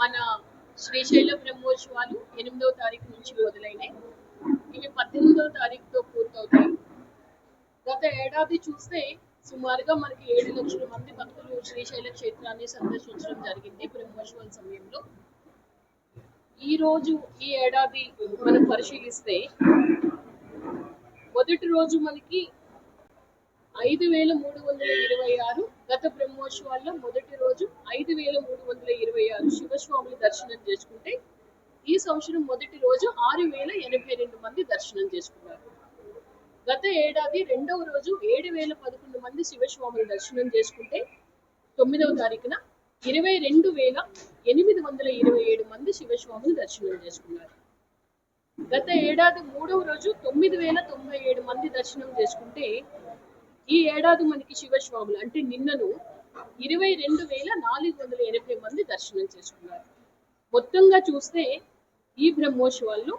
మన శ్రీశైల బ్రహ్మోత్సవాలు ఎనిమిదవ తారీఖు నుంచి మొదలైనాయి. ఇవి పద్దెనిమిదవ తారీఖుతో పూర్తవుతాయి. గత ఏడాది చూస్తే సుమారుగా మనకి ఏడు లక్షల మంది భక్తులు శ్రీశైల క్షేత్రాన్ని సందర్శించడం జరిగింది బ్రహ్మోత్సవం సమయంలో. ఈ రోజు ఈ ఏడాది మనం పరిశీలిస్తే మొదటి రోజు మనకి ఐదు వేల మూడు వందల ఇరవై ఆరు గత బ్రహ్మోత్సవాల్లో మొదటి రోజు ఐదు వేల మూడు వందల ఇరవై ఆరు శివస్వాములు దర్శనం చేసుకుంటే ఈ సంవత్సరం మొదటి రోజు ఆరు వేల ఎనభై రెండు మంది దర్శనం చేసుకున్నారు. గత ఏడాది రెండవ రోజు ఏడు వేల పదకొండు మంది శివస్వాములు దర్శనం చేసుకుంటే తొమ్మిదవ తారీఖున ఇరవై రెండు వేల ఎనిమిది వందల ఇరవై ఏడు మంది శివస్వాములు దర్శనం చేసుకున్నారు. గత ఏడాది మూడవ రోజు తొమ్మిది వేల తొంభై ఏడు మంది దర్శనం చేసుకుంటే ఈ ఏడాది మనకి శివస్వాములు అంటే నిన్నను ఇరవై రెండు వేల నాలుగు వందల ఎనభై మంది దర్శనం చేసుకున్నారు. మొత్తంగా చూస్తే ఈ బ్రహ్మోత్సవాల్లో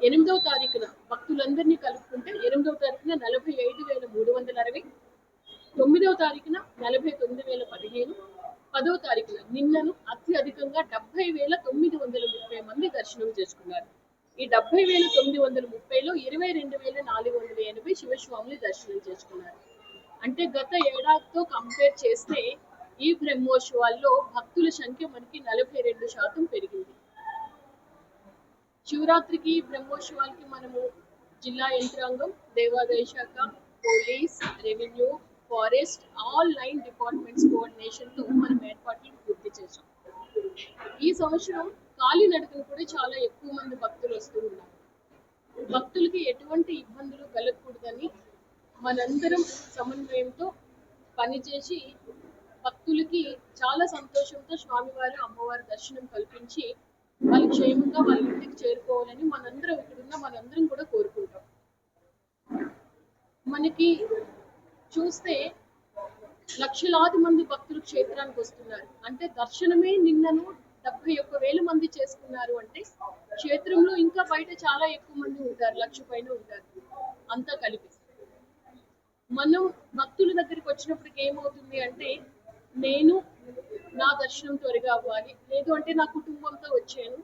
ఎనిమిదవ తారీఖున భక్తులందరినీ కలుపుకుంటే ఎనిమిదవ తారీఖున నలభై ఐదు వేల మూడు వందల అరవై తొమ్మిదవ తారీఖున నలభై తొమ్మిది వేల పదిహేను పదవ తారీఖున నిన్నను అత్యధికంగా డెబ్బై వేల తొమ్మిది వందల ముప్పై మంది దర్శనం చేసుకున్నారు. ఈ డెబ్బై వేల తొమ్మిది వందల ముప్పైలో ఇరవై రెండు వేల నాలుగు వందల ఎనభై శివస్వాములు దర్శనం చేసుకున్నారు. అంటే గత ఏడాదితో కంపేర్ చేస్తే ఈ బ్రహ్మోత్సవాల్లో భక్తుల సంఖ్య మనకి నలభై రెండు శాతం పెరిగింది. శివరాత్రికి బ్రహ్మోత్సవాలకి మనము జిల్లా యంత్రాంగం దేవాదాయ శాఖ police revenue forest all nine departments కోఆర్డినేషన్తో మనం ఏర్పాట్లు పూర్తి చేశాం. ఈ సంవత్సరం కాలినడకను కూడా చాలా ఎక్కువ మంది భక్తులు వస్తూ ఉన్నారు. భక్తులకి ఎటువంటి ఇబ్బందులు కలగకూడదని మనందరం సమన్వయంతో పనిచేసి భక్తులకి చాలా సంతోషంతో స్వామివారు అమ్మవారి దర్శనం కల్పించి వాళ్ళు క్షేమంగా వాళ్ళ ఇంటికి చేరుకోవాలని మనందరం ఇక్కడున్న మనందరం కూడా కోరుకుంటాం. మనకి చూస్తే లక్షలాది మంది భక్తులు క్షేత్రానికి వస్తున్నారు. అంటే దర్శనమే నిన్నను డెబ్బై ఒక్క వేల మంది చేసుకున్నారు అంటే క్షేత్రంలో ఇంకా బయట చాలా ఎక్కువ మంది ఉంటారు లక్ష పైన ఉంటారు అంతా కలిపి. మనం భక్తుల దగ్గరికి వచ్చినప్పటికి ఏమవుతుంది అంటే నేను నా దర్శనం త్వరగా అవ్వాలి. లేదు అంటే నా కుటుంబంతో వచ్చాను.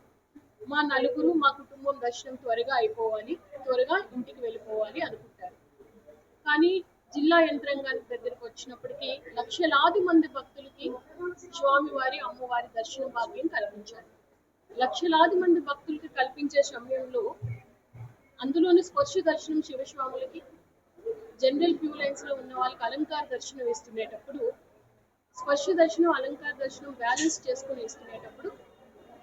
మా నలుగురు మా కుటుంబం దర్శనం త్వరగా అయిపోవాలి. త్వరగా ఇంటికి వెళ్ళిపోవాలి అనుకుంటారు. కానీ జిల్లా యంత్రాంగానికి దగ్గరికి వచ్చినప్పటికీ లక్షలాది మంది భక్తులకి స్వామివారి అమ్మవారి దర్శన భాగ్యం కల్పించారు. లక్షలాది మంది భక్తులకి కల్పించే సమయంలో అందులోని స్పర్శ దర్శనం శివస్వాములకి జనరల్ క్యూ లైన్స్లో ఉన్న వాళ్ళకి అలంకార దర్శనం ఇస్తునేటప్పుడు స్పర్శ దర్శనం అలంకార దర్శనం బ్యాలెన్స్ చేసుకుని ఇస్తునేటప్పుడు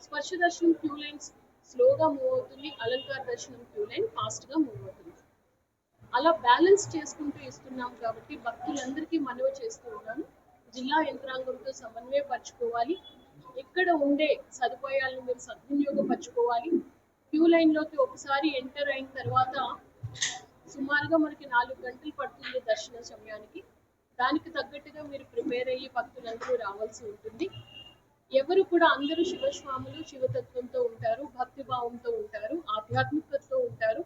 స్పర్శ దర్శనం క్యూ లైన్స్ స్లోగా మూవ్ అవుతుంది అలంకార దర్శనం క్యూ లైన్ ఫాస్ట్గా మూవ్ అవుతుంది. అలా బ్యాలెన్స్ చేసుకుంటూ ఇస్తున్నాం కాబట్టి భక్తులందరికీ మనవి చేస్తూ ఉన్నాను. జిల్లా యంత్రాంగంతో సమన్వయపరచుకోవాలి. ఇక్కడ ఉండే సదుపాయాలను మీరు సద్వినియోగపరచుకోవాలి. క్యూ లైన్లోకి ఒకసారి ఎంటర్ అయిన తర్వాత సుమారుగా మనకి నాలుగు గంటలు పడుతుంది దర్శన సమయానికి. దానికి తగ్గట్టుగా మీరు ప్రిపేర్ అయ్యి భక్తులందరూ రావాల్సి ఉంటుంది. ఎవరు కూడా అందరూ శివస్వాములు శివతత్వంతో ఉంటారు భక్తి భావంతో ఉంటారు ఆధ్యాత్మికతతో ఉంటారు.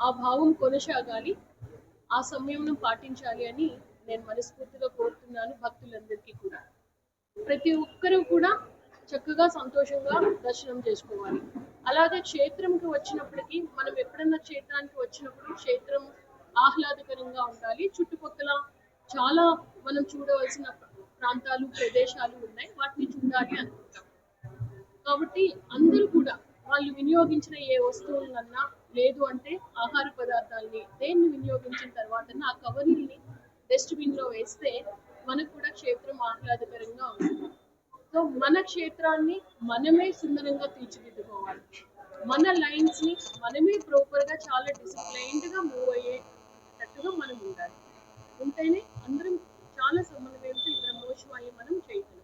ఆ భావం కొనసాగాలి. ఆ సమయంను పాటించాలి అని నేను మనస్ఫూర్తిగా కోరుతున్నాను భక్తులందరికీ కూడా. ప్రతి ఒక్కరూ కూడా చక్కగా సంతోషంగా దర్శనం చేసుకోవాలి. అలాగే క్షేత్రంకి వచ్చినప్పటికీ మనం ఎప్పుడన్నా క్షేత్రానికి వచ్చినప్పుడు క్షేత్రం ఆహ్లాదకరంగా ఉండాలి. చుట్టుపక్కల చాలా మనం చూడవలసిన ప్రాంతాలు ప్రదేశాలు ఉన్నాయి. వాటిని చూడాలి అనుకుంటాం. కాబట్టి అందరూ కూడా వాళ్ళు వినియోగించిన ఏ వస్తువులన్నా లేదు అంటే ఆహార పదార్థాలని దేన్ని వినియోగించిన తర్వాత ఆ కవర్ని డస్ట్బిన్లో వేస్తే మనకు కూడా క్షేత్రం ఆహ్లాదకరంగా ఉంటుంది. సో మన క్షేత్రాన్ని మనమే సుందరంగా తీర్చిదిద్దుకోవాలి. మన లైన్స్ని మనమే ప్రాపర్గా చాలా డిసిప్లైన్డ్గా మూవ్ అయ్యేటట్టుగా మనం ఉండాలి. ఉంటేనే అందరం చాలా సమన్వయంతో ఈ బ్రహ్మోత్సవాన్ని మనం చేయగలం.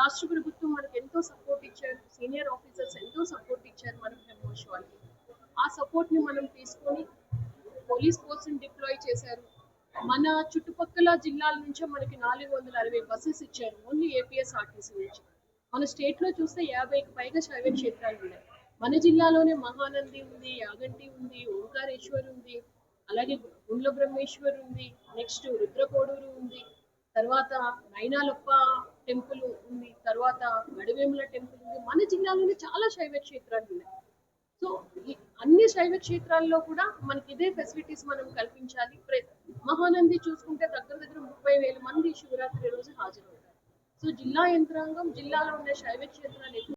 రాష్ట్ర ప్రభుత్వం మనకు ఎంతో సపోర్ట్ ఇచ్చారు. సీనియర్ ఆఫీసర్స్ ఎంతో సపోర్ట్ ఇచ్చారు మన బ్రహ్మోత్సవానికి. ఆ సపోర్ట్ని మనం తీసుకొని పోలీస్ ఫోర్స్ని డిప్లాయ్ చేశారు. మన చుట్టుపక్కల జిల్లాల నుంచే మనకి నాలుగు వందల అరవై బస్సెస్ ఇచ్చారు. ఓన్లీ ఏపీఎస్ ఆర్టీసీ నుంచి. మన స్టేట్లో చూస్తే యాభైకి పైగా శైవ క్షేత్రాలు ఉన్నాయి. మన జిల్లాలోనే మహానంది ఉంది యాగంటి ఉంది ఓంకారేశ్వర్ ఉంది అలాగే గుండ్ల బ్రహ్మేశ్వర్ ఉంది నెక్స్ట్ రుద్రకోడూరు ఉంది తర్వాత నైనాలప్ప టెంపుల్ ఉంది తర్వాత గడివేముల టెంపుల్ ఉంది. మన జిల్లాలోనే చాలా శైవ క్షేత్రాలు ఉన్నాయి. సో అన్ని శైవ క్షేత్రాల్లో కూడా మనకి ఇదే ఫెసిలిటీస్ మనం కల్పించాలి. ప్రయత్నం మహానంది చూసుకుంటే దగ్గర దగ్గర ముప్పై వేల మంది శివరాత్రి రోజు హాజరవుతారు. సో జిల్లా యంత్రాంగం జిల్లాలో ఉండే శైవ క్షేత్రాలు